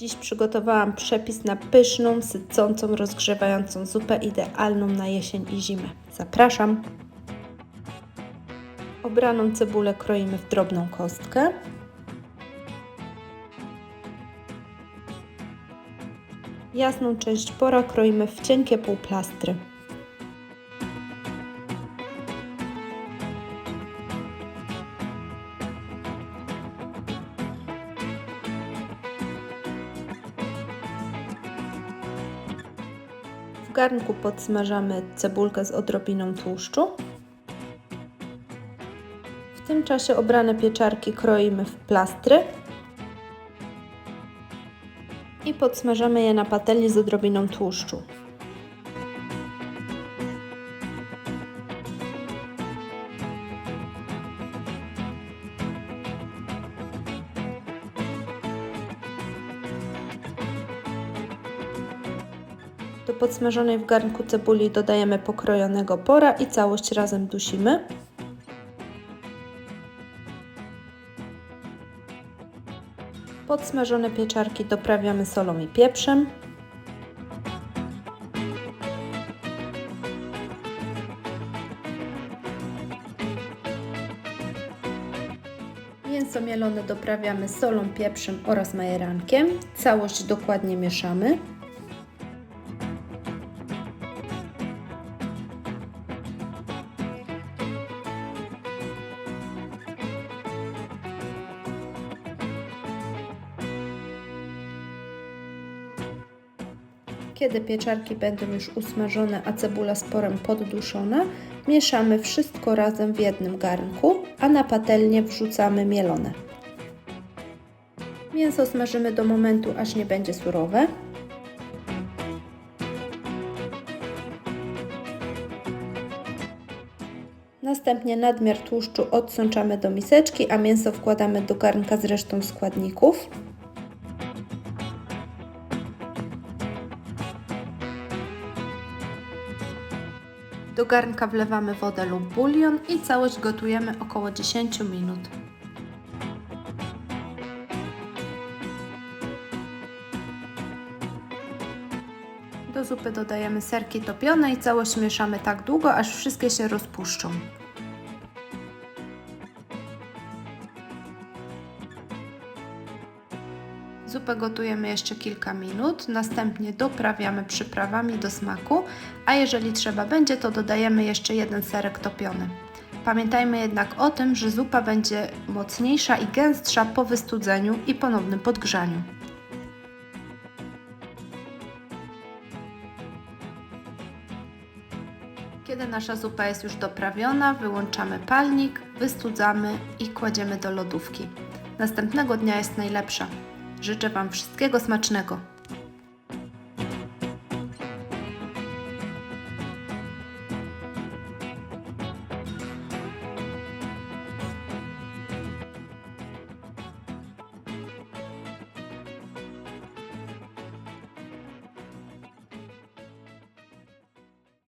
Dziś przygotowałam przepis na pyszną, sycącą, rozgrzewającą zupę idealną na jesień i zimę. Zapraszam! Obraną cebulę kroimy w drobną kostkę. Jasną część pora kroimy w cienkie półplastry. W garnku podsmażamy cebulkę z odrobiną tłuszczu. W tym czasie obrane pieczarki kroimy w plastry i podsmażamy je na patelni z odrobiną tłuszczu. Do podsmażonej w garnku cebuli dodajemy pokrojonego pora i całość razem dusimy. Podsmażone pieczarki doprawiamy solą i pieprzem. Mięso mielone doprawiamy solą, pieprzem oraz majerankiem. Całość dokładnie mieszamy. Kiedy pieczarki będą już usmażone, a cebula z porem podduszona, mieszamy wszystko razem w jednym garnku, a na patelnię wrzucamy mielone. Mięso smażymy do momentu, aż nie będzie surowe. Następnie nadmiar tłuszczu odsączamy do miseczki, a mięso wkładamy do garnka z resztą składników. Do garnka wlewamy wodę lub bulion i całość gotujemy około 10 minut. Do zupy dodajemy serki topione i całość mieszamy tak długo, aż wszystkie się rozpuszczą. Zupę gotujemy jeszcze kilka minut, następnie doprawiamy przyprawami do smaku, a jeżeli trzeba będzie, to dodajemy jeszcze jeden serek topiony. Pamiętajmy jednak o tym, że zupa będzie mocniejsza i gęstsza po wystudzeniu i ponownym podgrzaniu. Kiedy nasza zupa jest już doprawiona, wyłączamy palnik, wystudzamy i kładziemy do lodówki. Następnego dnia jest najlepsza. Życzę Wam wszystkiego smacznego.